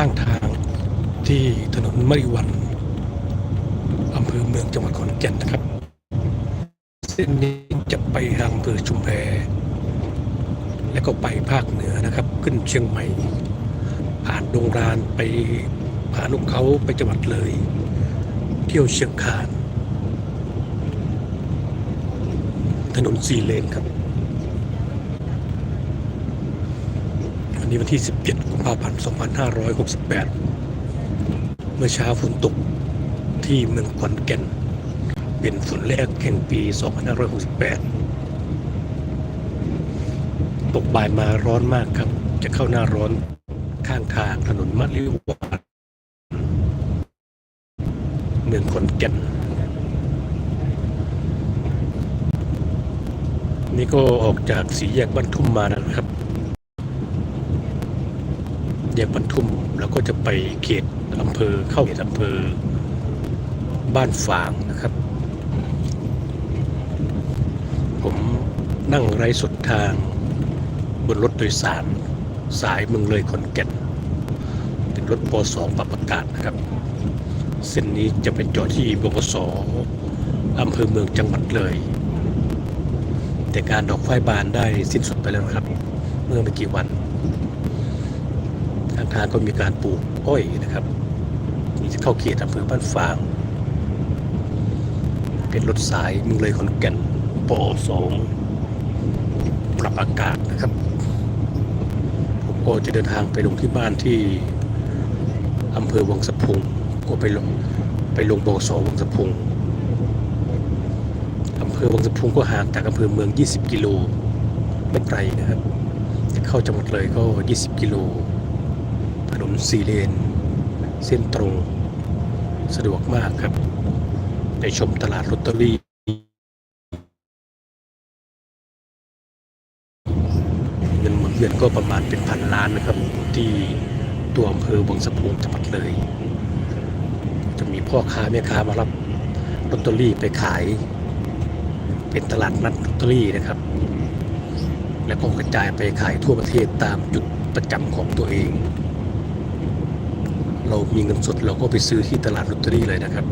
ข้างทางที่ถนนมริวันอำเภอเมืองจังหวัดขอนแก่นนะครับ เส้นนี้จะไปทางอำเภอชุมแพและก็ไปภาคเหนือนะครับ ขึ้นเชียงใหม่ ผ่านดงรานไปผ่านลูกเขาไปจังหวัดเลย เที่ยวเชียงคาน ถนนสี่เลนครับวันนี้วันที่ 17 กุมภาพันธ์ 2568 เมื่อเช้าฝนตกที่เมืองขอนแก่น เป็นฝนแรกแห่งปี 2568 ตกบ่ายมาร้อนมากครับ จะเข้าหน้าร้อนข้างทางถนนมัดลิวานเมืองขอนแก่น นี่ก็ออกจากสีแยกบ้านทุ่มมานะครับ แยกบรรทุมแล้วก็จะไปเขตอำเภอเข้าเขตอำเภอบ้านฝางนะครับ ผมนั่งไรสุดทางบนรถโดยสารสายเมืองเลยขอนแก่นเป็นรถปสองปรับอากาศนะครับ เส้นนี้จะเป็นจอดที่บกสอำเภอเมืองจังหวัดเลย แต่การดอกไฟบานได้สิ้นสุดไปแล้วครับ เมื่อไม่กี่วันางทางก็มีการปลูกอ้อยนะครับมีเข้าเขตอำเภอบ้านฝาง เป็นรถสายมึงเลยขอนแก่นปอสองปรับอากาศนะครับ ผมก็จะเดินทางไปลงที่บ้านที่อำเภอวังสะพุงก็ไปลงไปลงบสวังสะพุงอำเภอวังสะพุงก็ห่างจากอำเภอเมือง 20 กิโลไม่ไกลนะครับ จะเข้าจังหวัดเลยก็ 20 กิโล สี่เลน เส้นตรง สะดวกมากครับ ไปชมตลาดลอตเตอรี่เงินหมุนเวียนก็ประมาณเป็นพันล้านนะครับ ที่ตัวอำเภอวังสะพุงจังหวัดเลย จะมีพ่อค้าแม่ค้ามารับลอตเตอรี่ไปขาย เป็นตลาดนัดลอตเตอรี่นะครับ แล้วก็กระจายไปขายทั่วประเทศตามจุดประจำของตัวเอง เรามีเงินสดเราก็ไปซื้อที่ตลาดลอตเตอรี่เลยนะครับ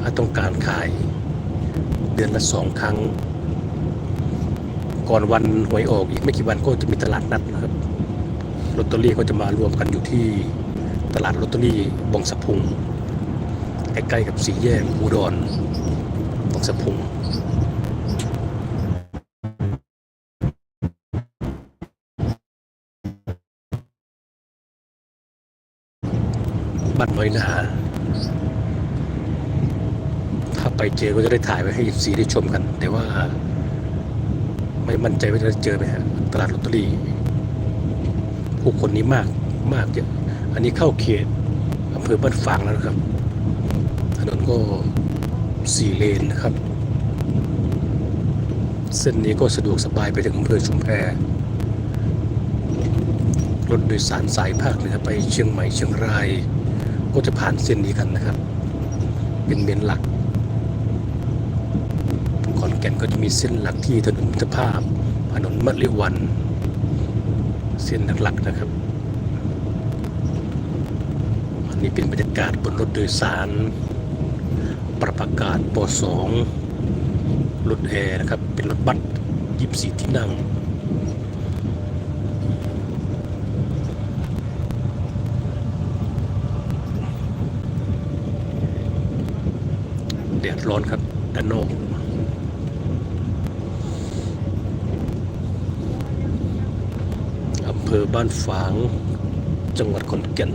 ถ้าต้องการขายเดือนละสองครั้ง ก่อนวันหวยออกอีกไม่กี่วันก็จะมีตลาดนัดนะครับลอตเตอรี่ก็จะมารวมกันอยู่ที่ตลาดลอตเตอรี่บางสะพุงใกล้ๆกับสีแยกอุดรบางสะพุง บ้านน้อยนาถ้าไปเจอก็จะได้ถ่ายไว้ให้สีได้ชมกัน แต่ว่า ไม่มั่นใจว่าจะเจอไหมฮะตลาดลอตเตอรี่ผู้คนนี้มากมากเยอะอันนี้เข้าเขตอำเภอบ้านฝางแล้วนะครับ ถนนก็สี่เลนนะครับ เส้นนี้ก็สะดวกสบายไปถึงอำเภอชุมแพรถโดยสารสายภาคเหนือไปเชียงใหม่เชียงราย ก็จะผ่านเส้นนี้กันนะครับ เป็นเมนหลักขอนแก่นก็จะมีเส้นหลักที่ถนนมิตรภาพถนนมะลิวัน เส้นหลักๆนะครับ อันนี้เป็นบรรยากาศบนรถโดยสาร ปรับอากาศปสองรถแอร์นะครับ เป็นรถบัสยิบสีที่นั่ง แดดร้อนครับด้านนอกอำเภอบ้านฝาง จังหวัดขอนแก่น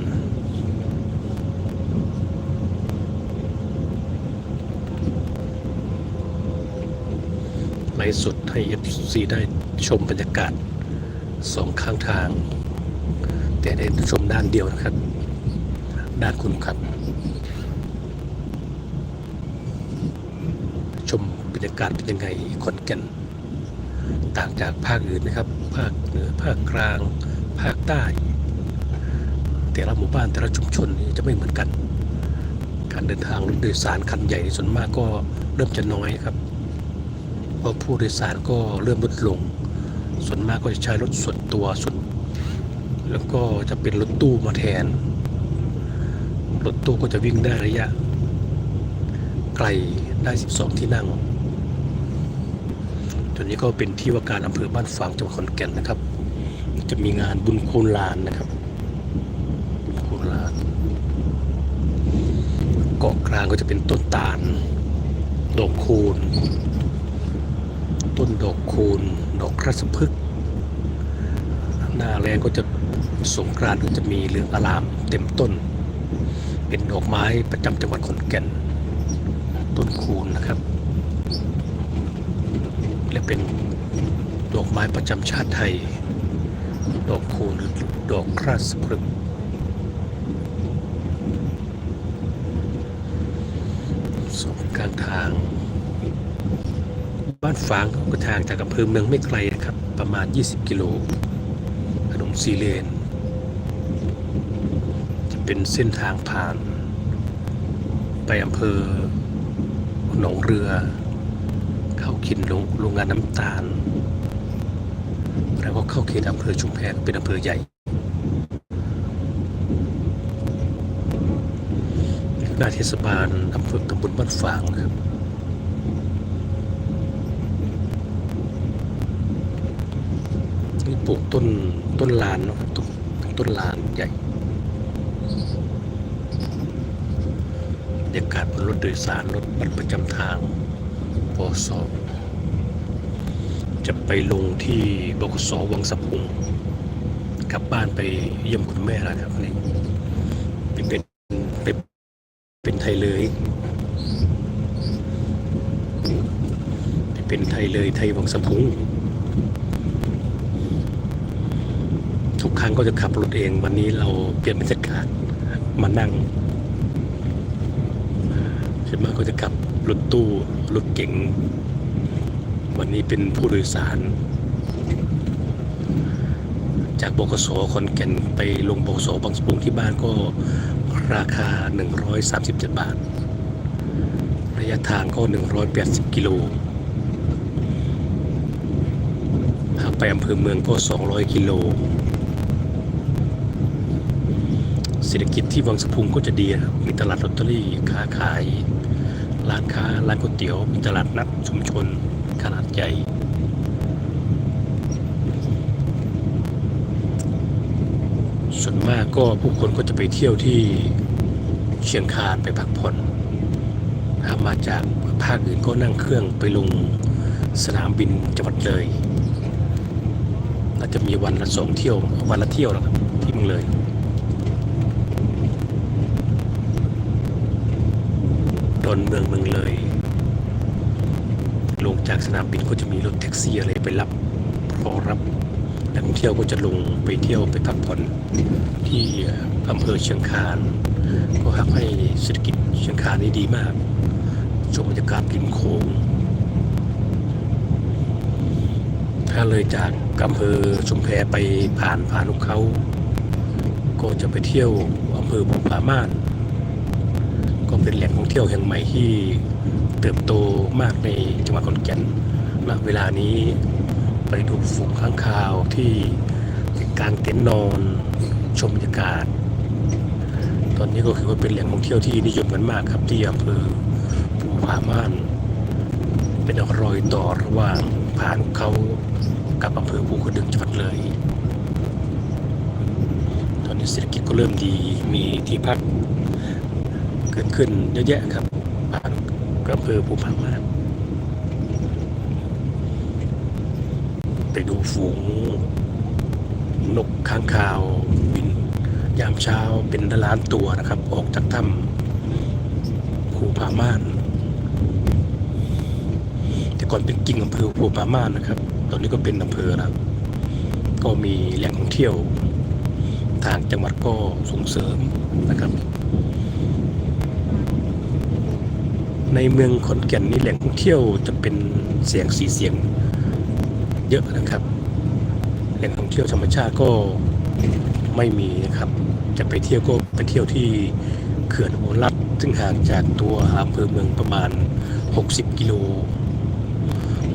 ไลฟ์สดให้ FC ได้ชมบรรยากาศสองข้างทาง แต่ได้ชมด้านเดียวนะครับ ด้านคุณครับ ชมบรรยากาศเป็นยังไงขอนแก่น ต่างจากภาคอื่นนะครับ ภาคเหนือภาคกลาง ภาคใต้ แต่ละหมู่บ้านแต่ละชุมชนจะไม่เหมือนกัน การเดินทางรถโดยสารคันใหญ่ส่วนมากก็เริ่มจะน้อยครับ เพราะผู้โดยสารก็เริ่มลดลง ส่วนมากก็จะใช้รถส่วนตัวส่วน แล้วก็จะเป็นรถตู้มาแทนรถตู้ก็จะวิ่งได้ระยะ ไกลได้ 12 ที่นั่งตัวนี้ก็เป็นที่ว่าการอำเภอบ้านฝางจังหวัดขอนแก่นนะครับ จะมีงานบุญคูณลานนะครับบุญคูณลานเกาะกลางก็จะเป็นต้นตาล ดอกคูณต้นดอกคูณดอกรัสพฤกษ์หน้าแรงก็จะสงกรานต์ก็จะมีเหลืองอลามเต็มต้น เป็นดอกไม้ประจำจังหวัดขอนแก่น ต้นคูณนะครับ และเป็นดอกไม้ประจำชาติไทย ดอกคูณหรือดอกคราสพฤกษ์สองกลางทาง บ้านฝางก็ทางจากอำเภอเมืองไม่ไกลนะครับ ประมาณ 20 กิโลถนนซีเลน จะเป็นเส้นทางผ่าน ไปอำเภอ หนองเรือ เข้าขินโรงโรงงานน้ำตาล แล้วก็เข้าเขตอำเภอชุมแพเป็นอำเภอใหญ่หน้าเทศบาลอำเภอตำบลบ้านฝางนะครับนี่ปลูกต้นต้นลานเนาะต้นต้นลานใหญ่บ รยากาศบนรถโดยสารรถบัสประจำทางปสอจะไปลงที่บกสวังสะพุงกลับบ้านไปเยี่ยมคุณแม่แล้วครับนี่ไปเป็นไปเป็นไทยเลยไปเป็นไทยเลยไทยวังสะพุงทุกครั้งก็จะขับรถเองวันนี้เราเปลี่ยนบรรยากาศมานั่ง ใช่ไหมาก็จะขับรถตู้รถเก๋งวันนี้เป็นผู้โดยสาร จากบกสขอนแก่นไปลงบกสบางสะพุงที่บ้านก็ราคา 137 บาท ระยะทางก็ 180 กิโลหากไปอำเภอเมืองก็ 200 กิโลเศรษฐกิจที่วังสะพุงก็จะดีนะครับมีตลาดลอตเตอรี่ค้าขาย ร้านค้า ร้านก๋วยเตี๋ยว มีตลาดนัดชุมชน ขนาดใหญ่ส่วนมากก็ผู้คนก็จะไปเที่ยวที่เชียงคานไปพักผ่อนถ้ามาจากภาคอื่นก็นั่งเครื่องไปลงสนามบินจังหวัดเลยน่าจะมีวันละสองเที่ยววันละเที่ยวแล้วครับที่เมืองเลย ดอนเมืองเมืองเลย ลงจากสนามบินก็จะมีรถแท็กซี่อะไรไปรับรอรับนักท่องเที่ยวก็จะลงไปเที่ยวไปพักผ่อนที่อำเภอเชียงคาน ก็ทำให้เศรษฐกิจเชียงคานนี่ดีมากชมบรรยากาศริมโขงถ้าเลยจากอำเภอชุมแพไปผ่านผ่านลูกเขา ก็จะไปเที่ยวอำเภอบุพาม่าน เป็นแหล่งท่องเที่ยวแห่งใหม่ที่เติบโตมากในจังหวัดขอนแก่นณเวลานี้ไปดูฝูงข้างคาวที่กลางเต็นท์นอนชมบรรยากาศ ตอนนี้ก็คือว่าเป็นแหล่งท่องเที่ยวที่นิยมกันมากครับที่อำเภอภูผาม่าน เป็นรอยต่อระหว่างผานเขากับอำเภอภูกระดึงจังหวัดเลย ตอนนี้เศรษฐกิจก็เริ่มดีมีที่พัก กิดขึ้นเยอะแยะครับผ่านอำเภอภูผาม่านไปดูฝูงนกค้างคาวบิน ยามเช้าเป็นล้านตัวนะครับ ออกจากถ้ำภูผาม่าน แต่ก่อนเป็นกิ่งอำเภอภูผาม่านนะครับ ตอนนี้ก็เป็นอำเภอแล้วก็มีแหล่งท่องเที่ยว ทางจังหวัดก็ส่งเสริมนะครับ ในเมืองขอนแก่นนี่แหล่งท่องเที่ยวจะเป็นเสียงสีเสียงเยอะนะครับ แหล่งท่องเที่ยวธรรมชาติก็ไม่มีนะครับ จะไปเที่ยวก็ไปเที่ยวที่เขื่อนอุบลรัฐซึ่งห่างจากตัวอำเภอเมืองประมาณ 60 กิโล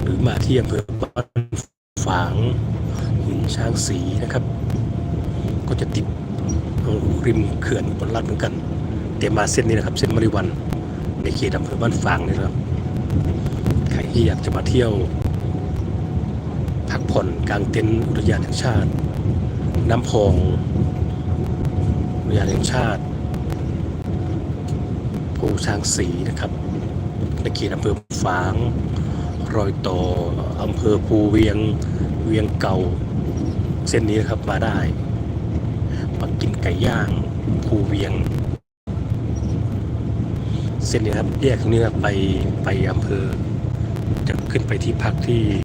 หรือมาที่อำเภอบ้านฝางหินช้างสีนะครับ ก็จะติดริมเขื่อนอุบลรัฐเหมือนกันเตรียมมาเส้นนี้นะครับ เส้นมริวัน ในเขตอำเภอบ้านฝางนี่นะครับ ใครที่อยากจะมาเที่ยว พักผ่อนกลางเต็นท์อุทยานแห่งชาติ น้ำพองอุทยานแห่งชาติภูช้างสีนะครับในเขตอำเภอฝาง รอยต่ออำเภอภูเวียงเวียงเก่า เส้นนี้นะครับมาได้มากินไก่ย่างภูเวียง เส้นนี้ครับ แยกตรงนี้ครับไปไปอำเภอ จะขึ้นไปที่พักที่